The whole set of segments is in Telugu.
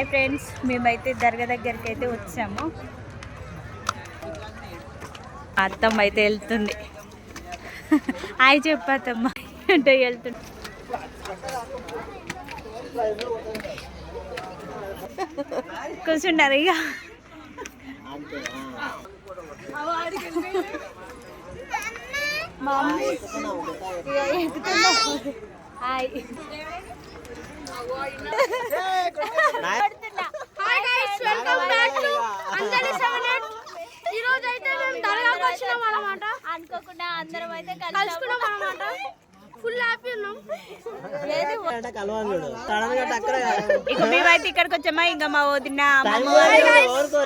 హాయ్ ఫ్రెండ్స్ మేమైతే దర్గా దగ్గరికి అయితే వచ్చాము. అత్తమ్మ అయితే వెళ్తుంది హాయ్ చెప్పత్తమ్మ అంటే వెళ్తుంది. కూర్చున్నారు ఇక. Hi hi guys welcome back to Anjali seven ఈ రోజు అయితే మేము దర్గాకి వచ్చినాం అన్నమాట. అనుకోకుండా అందరం అయితే కలుసుకున్నాం అన్నమాట. ఫుల్ హ్యాపీ ఉన్నాం. ఇక మేమైతే ఇక్కడికి వచ్చామా? ఇంకా మా వదిన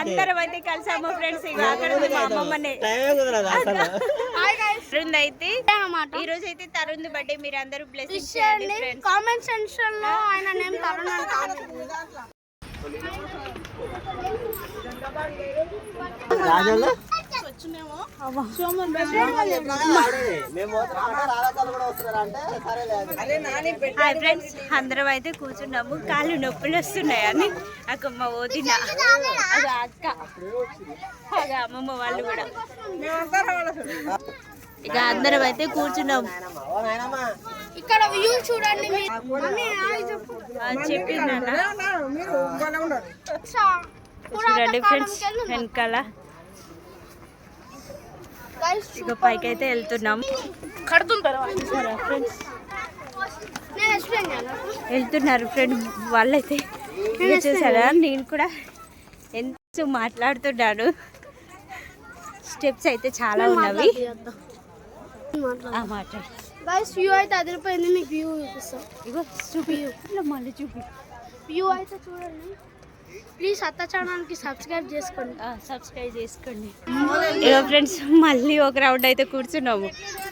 అందరం అయితే కలిసాము ఫ్రెండ్స్ ఇక అక్కడ ఉంది మా అమ్మమ్మనే హాయ్ గైస్ తరుణ్ అయితే ఈ రోజు అయితే తరుణ్ బర్త్డే మీరు అందరూ ఫ్రెండ్స్ కామెంట్ సెక్షన్లో ఆయన నేమ్ తరుణ్ అని హాయ్ ఫ్రెండ్స్ అందరం అయితే కూర్చున్నాము. కాళ్ళు నొప్పులు వస్తున్నాయని. అక్క మా వదిన. అది అక్క. అది అమ్మమ్మ వాళ్ళు కూడా. ఇక అందరం అయితే కూర్చున్నాము ఇక్కడ వ్యూ చూడండి మీరు మమ్మీ హాయ్ చెప్పు. ఆ, చెప్పింది నాన్న. సా- చూడండి ఫ్రెండ్స్ వెనకాల ఇక పైకి అయితే వెళ్తున్నాం వెళ్తున్నారు ఫ్రెండ్ వాళ్ళైతే. చూసారా? నేను కూడా ఎంత మాట్లాడుతున్నాను. స్టెప్స్ అయితే చాలా ఉన్నవి. ఆ మాట్లాడు. గైస్ వ్యూ అయితే అదిరిపోయింది. మీకు వ్యూ చూపిస్తాం. ఇగో చూపి. మళ్ళీ చూపి. వ్యూ అయితే చూడండి. ప్లీజ్ అత్త ఛానల్కి సబ్స్క్రైబ్ చేసుకోండి. సబ్స్క్రైబ్ చేసుకోండి. ఇక ఫ్రెండ్స్ మళ్ళీ ఒక రౌండ్ అయితే కూర్చున్నాము.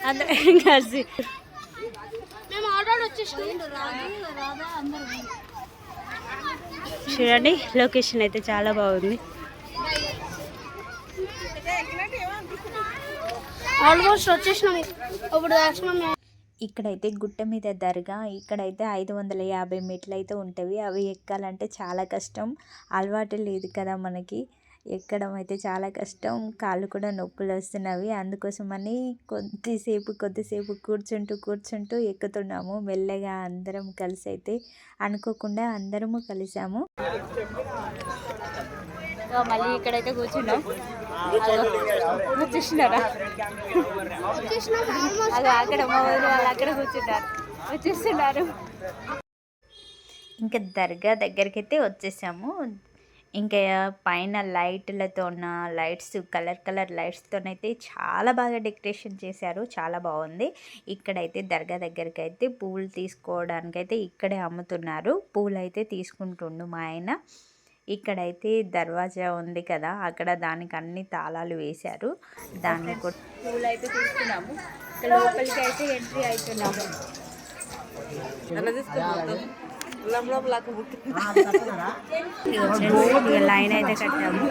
అందరం కలిసి? మేము ఆల్రెడీ వచ్చేసినాం. చూడండి లొకేషన్ అయితే చాలా బాగుంది. ఆల్మోస్ట్ వచ్చేసినాం ఇప్పుడు దర్శనం ఇక్కడైతే గుట్ట మీద దర్గా ఇక్కడైతే ఐదు వందల యాభై మెట్లు అయితే ఉంటవి. అవి ఎక్కాలంటే చాలా కష్టం. అలవాటు లేదు కదా మనకి. ఎక్కడం అయితే చాలా కష్టం. కాళ్ళు కూడా నొప్పులు వస్తున్నవి. అందుకోసమని కొద్దిసేపు కొద్దిసేపు కూర్చుంటూ కూర్చుంటూ ఎక్కుతున్నాము. మెల్లగా అందరం కలిసి అయితే అనుకోకుండా అందరము కలిసాము. మళ్ళీ ఇక్కడైతే కూర్చున్నాం. వచ్చేసినారా? అది అక్కడ మా వాళ్ళు అక్కడ కూర్చున్నారు. వచ్చేస్తున్నారు. ఇంకా దర్గా దగ్గరికి అయితే వచ్చేసాము. ఇంకా పైన లైట్లతో ఉన్న లైట్స్ కలర్ కలర్ లైట్స్తోనైతే చాలా బాగా డెకరేషన్ చేశారు. చాలా బాగుంది. ఇక్కడైతే దర్గా దగ్గరికి అయితే పూలు తీసుకోవడానికి అయితే ఇక్కడే అమ్ముతున్నారు. పూలు అయితే తీసుకుంటుండు మా ఆయన. ఇక్కడైతే దర్వాజా ఉంది కదా అక్కడ దానికి అన్ని తాళాలు వేశారు. దాన్ని పూలు అయితే తీసుకున్నాము లోపలికి అయితే ఎంట్రీ అవుతున్నాము లైన్ అయితే కట్టాము.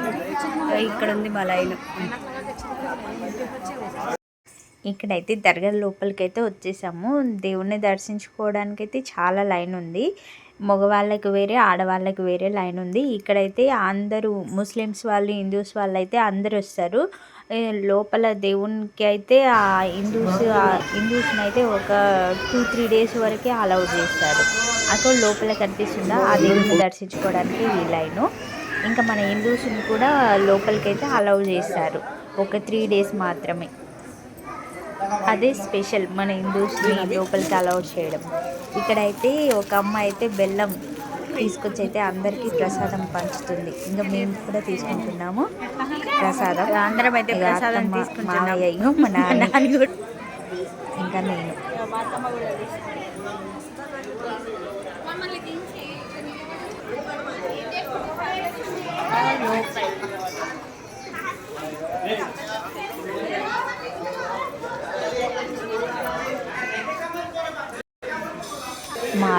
ఇక ఇక్కడ ఉంది మా లైన్. ఇక్కడైతే దర్గా లోపలికైతే వచ్చేసాము. దేవుణ్ణి దర్శించుకోవడానికి అయితే చాలా లైన్ ఉంది. మగవాళ్ళకి వేరే ఆడవాళ్ళకి వేరే లైన్ ఉంది. ఇక్కడైతే అందరూ ముస్లిమ్స్ వాళ్ళు హిందూస్ వాళ్ళు అయితే అందరు వస్తారు. లోపల దేవునికి అయితే ఆ హిందూస్ హిందూస్ని అయితే ఒక టూ త్రీ డేస్ వరకే అలౌ చేస్తారు. అక్కడ లోపల కనిపిస్తుందా? ఆ దేవుని దర్శించుకోవడానికి ఈ లైను. ఇంకా మన హిందూస్ని కూడా లోపలికి అయితే అలౌ చేస్తారు. ఒక త్రీ డేస్ మాత్రమే. అదే స్పెషల్ మన హిందూస్ని లోపలికి అలౌ చేయడం. ఇక్కడైతే ఒక అమ్మ అయితే బెల్లం తీసుకొచ్చి అయితే అందరికీ ప్రసాదం పంచుతుంది. ఇంకా మేము కూడా తీసుకుంటున్నాము. ప్రసాదం. అందరం అయితే ప్రసాదం తీసుకుంటున్నాము మా నాన్న ఇంకా నేను.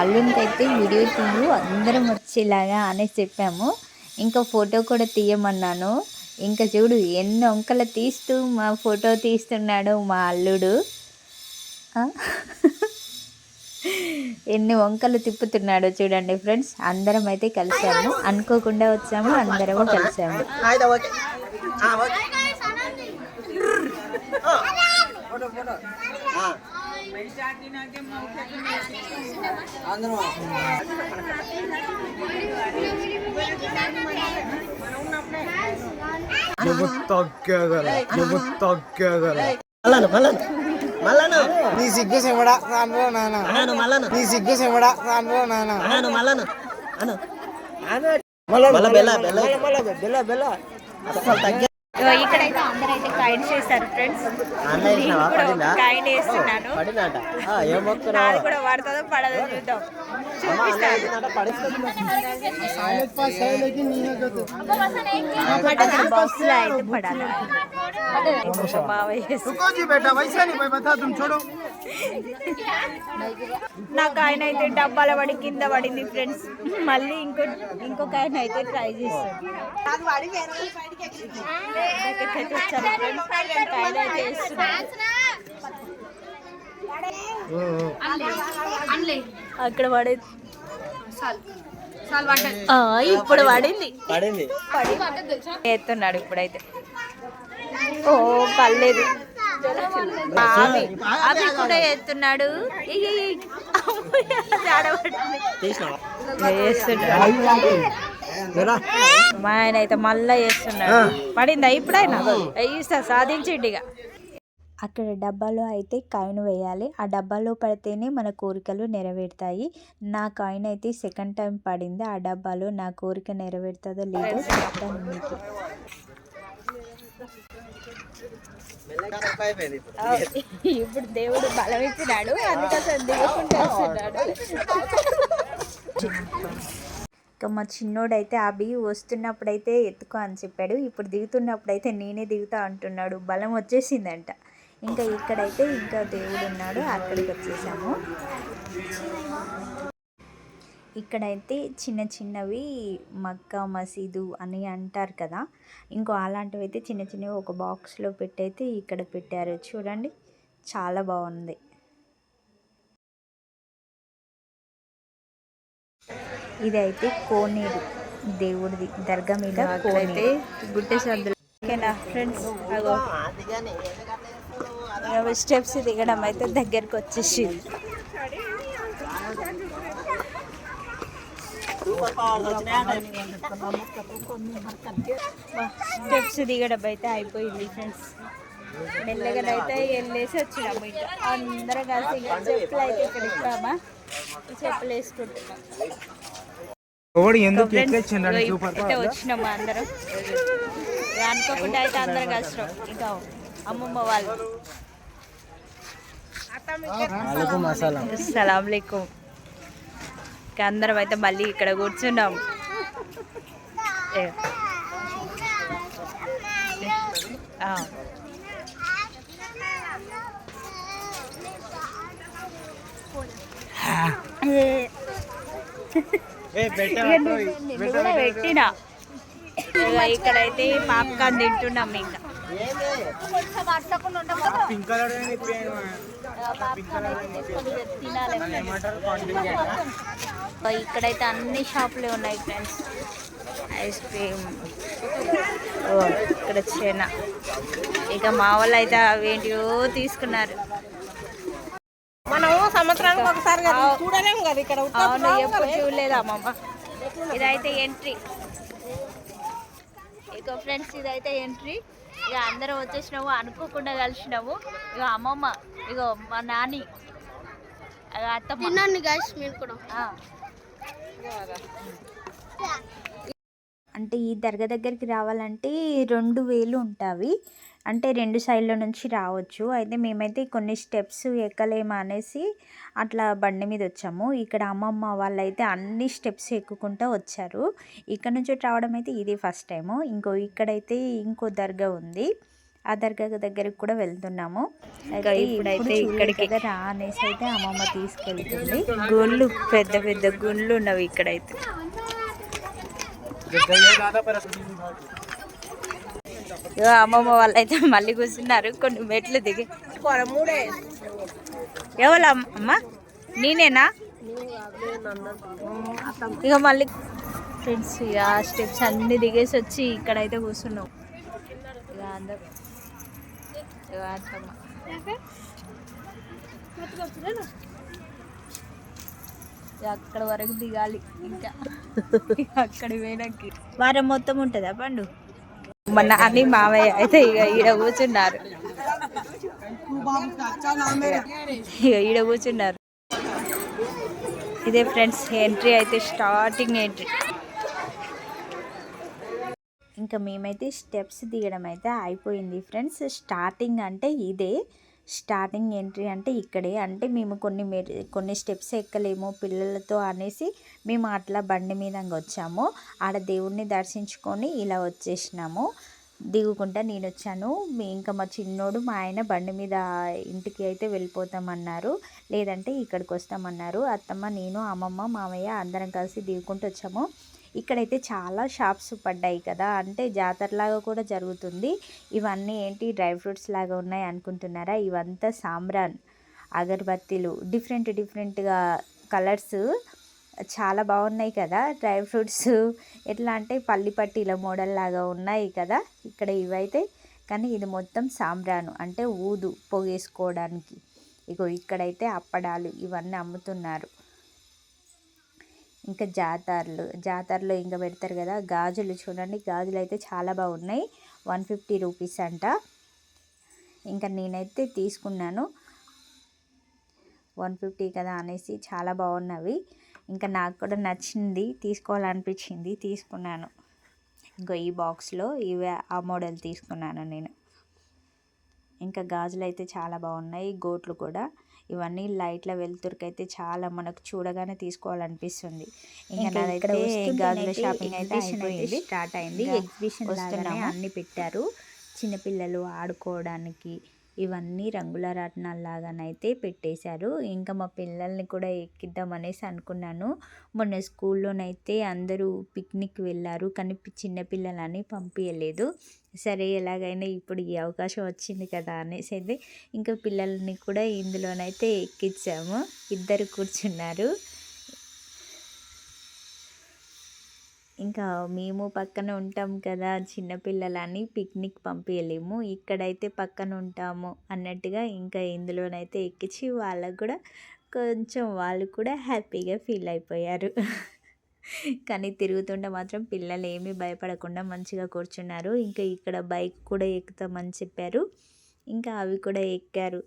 బలూన్కైతే వీడియో తీయు అందరం వచ్చేలాగా అనేసి చెప్పాము. ఇంకా ఫోటో కూడా తీయమన్నాను. ఇంకా చూడు ఎన్ని వంకలు తీస్తూ మా ఫోటో తీస్తున్నాడు మా అల్లుడు. ఎన్ని వంకలు తిప్పుతున్నాడో చూడండి ఫ్రెండ్స్. అందరం అయితే కలిసాము అనుకోకుండా వచ్చాము అందరము కలిసాము నువ్వు తగ్గగల నువ్వు తగ్గగల మళ్ళాను మళ్ళాను మళ్ళాను నీ సిగ్గు సెవడా రాను నానా అన్నాను మళ్ళాను నీ సిగ్గు సెవడా రాను నానా అన్నాను మళ్ళాను అను మళ్ళా బెల్ల బెల్ల బెల్ల బెల్ల అసలు తగ్గ ఇక్కడైతే అందరూ అయితే కాయిన్ చేశారు ఫ్రెండ్స్. కాయిన్ కూడా నాకు ఆయన అయితే డబ్బాల పడి కింద పడింది ఫ్రెండ్స్. మళ్ళీ ఇంకో ఇంకొక ఆయన అయితే ట్రై చేస్తాను. ఫ్రెండ్స్ అయితే అక్కడ పడే ఇప్పుడు పడింది. పడింది. ఎత్తున్నాడు ఇప్పుడైతే. ఓ పర్లేదు. ఆమె అవి కూడా ఎత్తున్నాడు. ఇయ్యి, మా ఆయన అయితే మళ్ళా వేస్తున్నాడు పడిందా ఇప్పుడైనా? వేయిస్తా సాధించండి ఇక. అక్కడ డబ్బాలో అయితే కాయిన్ వేయాలి. ఆ డబ్బాలో పడితేనే మన కోరికలు నెరవేరుతాయి. నా కాయిన్ అయితే సెకండ్ టైం పడింది. ఆ డబ్బాలో నా కోరిక నెరవేరుతుందో లేదో చెప్తాను మీకు. ఇప్పుడు ఇప్పుడు దేవుడు బలం ఇచ్చినాడు అందుకోసం దిగుకుంటూ ఇంకా మా చిన్నోడైతే అభి వస్తున్నప్పుడైతే ఎత్తుకో అని చెప్పాడు. ఇప్పుడు దిగుతున్నప్పుడైతే నేనే దిగుతా అంటున్నాడు. బలం వచ్చేసిందంట. ఇంకా ఇక్కడైతే ఇంకా దేవుడు ఉన్నాడు అక్కడికి వచ్చేసాము. ఇక్కడైతే చిన్న చిన్నవి మక్కా మసీదు అని అంటారు కదా. ఇంకో అలాంటివి అయితే చిన్న చిన్నవి ఒక బాక్స్లో పెట్టయితే ఇక్కడ పెట్టారు. చూడండి చాలా బాగుంది. ఇదైతే కోనేరు. దేవుడిది దర్గా మీద కోనేరు. గుట్ట సందులు ఓకేనా ఫ్రెండ్స్? అగో. స్టెప్స్ దిగడం అయితే దగ్గరకు వచ్చేసింది స్టెప్స్ దిగడం అయితే అయిపోయింది ఫ్రెండ్స్. మెల్లగా అయితే వెళ్ళేసి వచ్చినాము ఇంకా అందరం కలిసి ఇంకా చెప్పులు అయితే ఇక్కడ ఇస్తామా? చెప్పులు వేసుకుంటున్నాం ఎందుకు వచ్చినాము అందరం. అనుకోకుండా అయితే అందరం కలిసినాం. ఇంకా అమ్మమ్మ వాళ్ళు. అస్సలం ఇంకా అందరం అయితే మళ్ళీ ఇక్కడ కూర్చున్నాం. ఆ. ఇక నువ్వు- నిన్ను కూడా పెట్టినా. ఇక ఇక్కడైతే పాప్కార్న్ తింటున్నాం ఇంకా. ఇక్కడైతే అన్ని షాపులే ఉన్నాయి ఫ్రెండ్స్. Ice cream. ఓ ఇక్కడ చెన. ఇక మా వాళ్ళు అయితే అవేంటివో తీసుకున్నారు. మనం సంవత్సరానికి ఒకసారి కదా చూడలేము కదా ఇక్కడ అవును ఎప్పుడు చూడలేదు అమ్మమ్మ ఇదైతే ఎంట్రీ ఇక ఫ్రెండ్స్ ఇదైతే ఎంట్రీ ఇక అందరం వచ్చేసినాము అనుకోకుండా కలిసినాము. ఇక అమ్మమ్మ ఇక మా నాని ఇక అత్తమ్మ. తినండి గాయస్ మీరు కూడా. ఆ. అంటే ఈ దర్గా దగ్గరికి రావాలంటే రెండు వేలు ఉంటాయి అంటే రెండు సైడ్ల నుంచి రావచ్చు. అయితే మేమైతే కొన్ని స్టెప్స్ ఎక్కలేము అనేసి అట్లా బండి మీద వచ్చాము. ఇక్కడ అమ్మమ్మ వాళ్ళైతే అన్ని స్టెప్స్ ఎక్కుకుంటూ వచ్చారు. ఇక్కడ నుంచి రావడం అయితే ఇది ఫస్ట్ టైము. ఇంకో ఇక్కడైతే ఇంకో దర్గా ఉంది. ఆ దర్గా దగ్గరికి కూడా వెళ్తున్నాము. అయితే ఇప్పుడైతే ఇక్కడికి రా అనేసి అయితే అమ్మమ్మ తీసుకెళ్తుంది. గుళ్ళు పెద్ద పెద్ద గుళ్ళు ఉన్నవి ఇక్కడైతే. ఇగో అమ్మమ్మ వాళ్ళైతే మళ్ళీ కూర్చున్నారు కొన్ని మెట్లు దిగి. ఎవరు అమ్మ? నేనేనా? ఇక మళ్ళీ ఫ్రెండ్స్ ఇక స్టెప్స్ అన్ని దిగేసి వచ్చి ఇక్కడైతే కూర్చున్నాం. ఇక అందరు. ఇక అక్కడ వరకు దిగాలి ఇంకా. అక్కడ పోయినాకి. వారం మొత్తం ఉంటుందా పండు? మా అన్ని మామయ్య అయితే ఇక ఈడ కూర్చున్నారు. ఈడ కూర్చున్నారు. ఇదే ఫ్రెండ్స్ ఎంట్రీ అయితే స్టార్టింగ్ ఎంట్రీ. ఇంకా మేమైతే స్టెప్స్ దిగడం అయితే అయిపోయింది ఫ్రెండ్స్. స్టార్టింగ్ అంటే ఇదే. స్టార్టింగ్ ఎంట్రీ అంటే ఇక్కడే. అంటే మేము కొన్ని కొన్ని స్టెప్స్ ఎక్కలేము పిల్లలతో అనేసి మేము అట్లా బండి మీద వచ్చాము. ఆడ దేవుణ్ణి దర్శించుకొని ఇలా వచ్చేసినాము. దిగుకుంటా నేను వచ్చాను మీ ఇంకా మా చిన్నోడు మా ఆయన బండి మీద ఇంటికి అయితే వెళ్ళిపోతామన్నారు. లేదంటే ఇక్కడికి వస్తామన్నారు. అత్తమ్మ నేను అమ్మమ్మ మామయ్య అందరం కలిసి దిగుకుంటూ వచ్చాము. ఇక్కడైతే చాలా షాప్స్ పడ్డాయి కదా. అంటే జాతరలాగా కూడా జరుగుతుంది. ఇవన్నీ ఏంటి? డ్రై ఫ్రూట్స్ లాగా ఉన్నాయి అనుకుంటున్నారా? ఇవంతా సాంబ్రాన్ అగరబత్తీలు డిఫరెంట్ డిఫరెంట్గా కలర్స్ చాలా బాగున్నాయి కదా డ్రై ఫ్రూట్స్. ఎట్లా అంటే పల్లి పట్టీల మోడల్ లాగా ఉన్నాయి కదా ఇక్కడ ఇవైతే. కానీ ఇది మొత్తం సాంబ్రాను అంటే ఊదు పొగేసుకోవడానికి. ఇగో ఇక్కడైతే అప్పడాలు ఇవన్నీ అమ్ముతున్నారు. ఇంకా జాతరలు జాతరలో ఇంకా పెడతారు కదా గాజులు చూడండి. గాజులు అయితే చాలా బాగున్నాయి. వన్ ఫిఫ్టీ రూపీస్ అంట. ఇంకా నేనైతే తీసుకున్నాను. వన్ ఫిఫ్టీ కదా అనేసి చాలా బాగున్నవి. ఇంకా నాకు కూడా నచ్చింది తీసుకోవాలనిపించింది తీసుకున్నాను. ఇంకో ఈ బాక్స్లో ఇవే ఆ మోడల్ తీసుకున్నాను నేను. ఇంకా గాజులు అయితే చాలా బాగున్నాయి గోట్లు కూడా. ఇవన్నీ లైట్ల వెలుతురుకైతే చాలా మనకు చూడగానే తీసుకోవాలనిపిస్తుంది. ఇంకా నాదైతే గాజుల షాపింగ్ అయితే అయిపోయింది. స్టార్ట్ అయింది. ఎగ్జిబిషన్ వస్తున్నాము? అన్ని పెట్టారు. చిన్నపిల్లలు ఆడుకోవడానికి ఇవన్నీ రంగుల రాట్నాల్లాగానైతే పెట్టేశారు. ఇంకా మా పిల్లల్ని కూడా ఎక్కిద్దాం అనేసి అనుకున్నాను. మొన్న స్కూల్లోనైతే అందరూ పిక్నిక్ వెళ్ళారు కానీ చిన్నపిల్లలని పంపించలేదు సరే ఎలాగైనా ఇప్పుడు ఈ అవకాశం వచ్చింది కదా అనేసి అయితే ఇంకా పిల్లల్ని కూడా ఇందులోనైతే ఎక్కించాము. ఇద్దరు కూర్చున్నారు. ఇంకా మేము పక్కన ఉంటాం కదా చిన్నపిల్లలని పిక్నిక్ పంపించలేము ఇక్కడైతే పక్కన ఉంటాము అన్నట్టుగా ఇంకా ఇందులోనైతే ఎక్కించి వాళ్ళకు కూడా కొంచెం వాళ్ళు కూడా హ్యాపీగా ఫీల్ అయిపోయారు. కానీ తిరుగుతుంటే మాత్రం పిల్లలు ఏమీ భయపడకుండా మంచిగా కూర్చున్నారు. ఇంకా ఇక్కడ బైక్ కూడా ఎక్కుతామని చెప్పారు. ఇంకా అవి కూడా ఎక్కారు.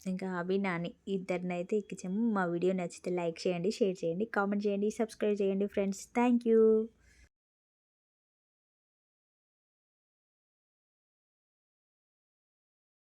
ఇంకా అవి నాని ఇద్దరిని అయితే ఎక్కించాము. మా వీడియో నచ్చితే లైక్ చేయండి షేర్ చేయండి కామెంట్ చేయండి సబ్స్క్రైబ్ చేయండి ఫ్రెండ్స్. Thank you.